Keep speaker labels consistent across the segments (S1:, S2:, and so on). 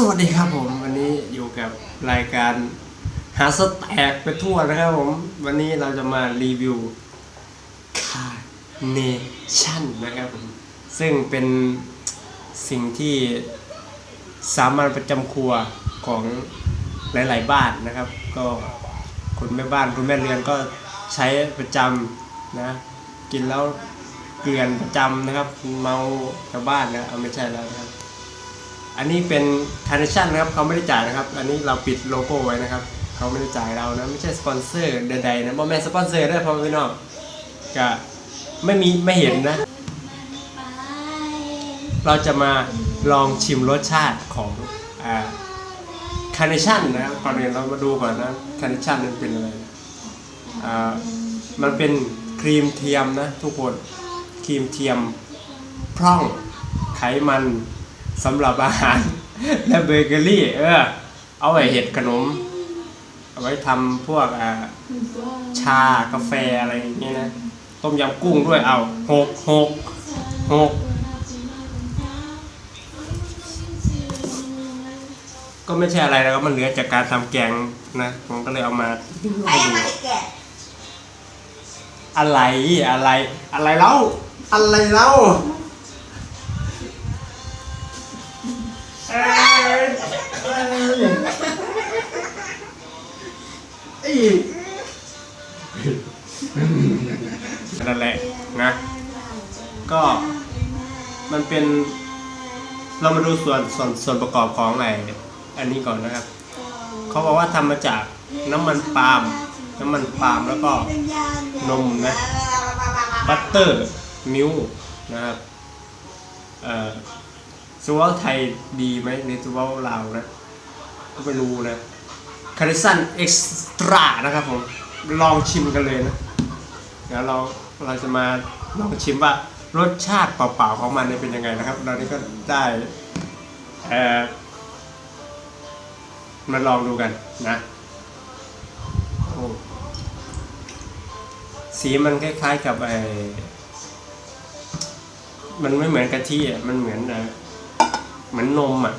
S1: สวัสดีครับผมวันนี้อยู่กับรายการหาสแต็กไปทั่วนะครับผม วันนี้เราจะมารีวิวคาเนชั่นนะครับผม ซึ่งเป็นสิ่งที่สามัญประจำครัวของหลาย ๆ บ้านนะครับ ก็คุณแม่บ้านคุณแม่เรือนก็ใช้ประจำนะ กินแล้วเกลื่อนประจำนะครับ เมาชาวบ้านนะเอาไม่ใช่แล้วนะครับ อันนี้เป็นคาร์เนชั่นนะครับเขาไม่ได้จ่ายนะครับ อันนี้เราปิดโลโก้ไว้นะครับเขาไม่ได้จ่ายเรานะไม่ใช่สปอนเซอร์ใดๆนะบ่แม่นสปอนเซอร์ด้วยพ่อพี่น้องก็ไม่มีไม่เห็นนะ เราจะมาลองชิมรสชาติของอ่าคาร์เนชั่นนะครับก่อนอื่นเรามาดูก่อนนะคาร์เนชั่นมันเป็นอะไรอ่ามันเป็นครีมเทียมนะทุกคนครีมเทียมพร่องไขมัน สำหรับอาหารและเบเกอรี่ เออ เอาไว้เห็ดขนม เอาไว้ทำพวกอ่าชากาแฟอะไรอย่างเงี้ยนะ ต้มยำกุ้งด้วยเอาหกหกหกก็ไม่ใช่อะไรแล้วก็มันเหลือจากการทำแกงนะผมก็เลยเอามาให้ดูอะไรอะไรอะไรเล่าอะไรเล่า เอ้ยเอ้ยเอ้ยนั่นแหละนะ ก็มันเป็น เรามาดูส่วนส่วนส่วนประกอบของอะไอ้อันนี้ก่อนนะครับ เขาบอกว่าทำมาจากน้ำมันปาล์มน้ำมันปาล์มแล้วก็นมนะบัตเตอร์มิลนะครับเอ่อ ซูเวลไทยดีไหมในซูเวลลาวนะก็ไม่รู้นะคาริสันเอ็กซ์ตร้านะครับผม ลองชิมกันเลยนะ เดี๋ยวเราเราจะมาลองชิมว่ารสชาติเปล่าๆของมันเป็นยังไงนะครับ เรานี่ก็ได้เอ่อมาลองดูกันนะสีมันคล้ายๆกับไอ้มันไม่เหมือนกะทิอะมันเหมือน เหมือนนมอะ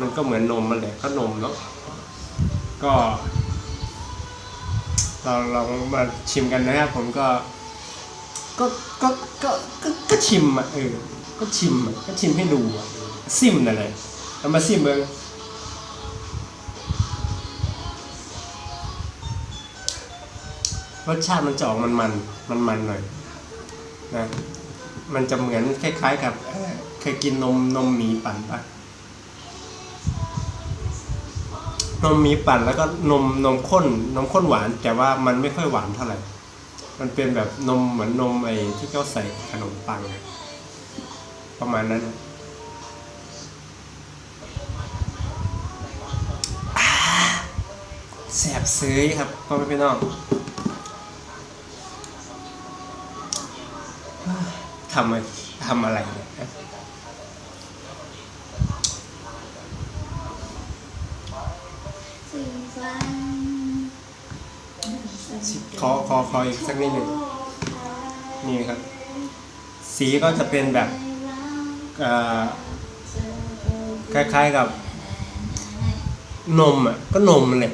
S1: มันก็เหมือนนมมันแหละก็นมเนาะก็ เราลองมาชิมกันนะครับผมก็ ก็ก็ก็ก็ก็ชิมอะเออก็ชิมอะก็ชิมให้ดูอะซิมนั่นแหละเอามาซิมเบิ่งรสชาติมันจะออกมันมันมันมันหน่อยนะมันจะเหมือนคล้ายๆกับเอ่ เคยกินนมนมหมีปั่นปะนมหมีปั่นแล้วก็นมนมข้น นมข้นหวาน แต่ว่ามันไม่ค่อยหวานเท่าไหร่ มันเป็นแบบนมเหมือนนมไอ้ที่เขาใส่ขนมปัง ประมาณนั้นแสบซื้อครับพ่อแม่พี่น้องทำอะไรทำอะไรเนี่ย ฮะขอขอขออีกสักนิดหนึ่งนี่ครับ สีก็จะเป็นแบบคล้ายๆกับ นมอะก็นมเลย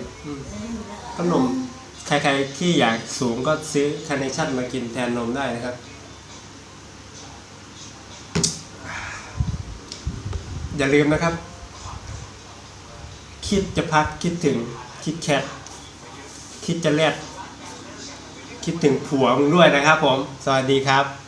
S1: ก็นมใครๆที่อยากสูงก็ซื้อคาร์เนชั่นมากินแทนนมได้นะครับ อย่าลืมนะครับ คิดจะพักคิดถึง คิดแคทคิดจะแลดคิดถึงผัวมึงด้วยนะครับผม สวัสดีครับ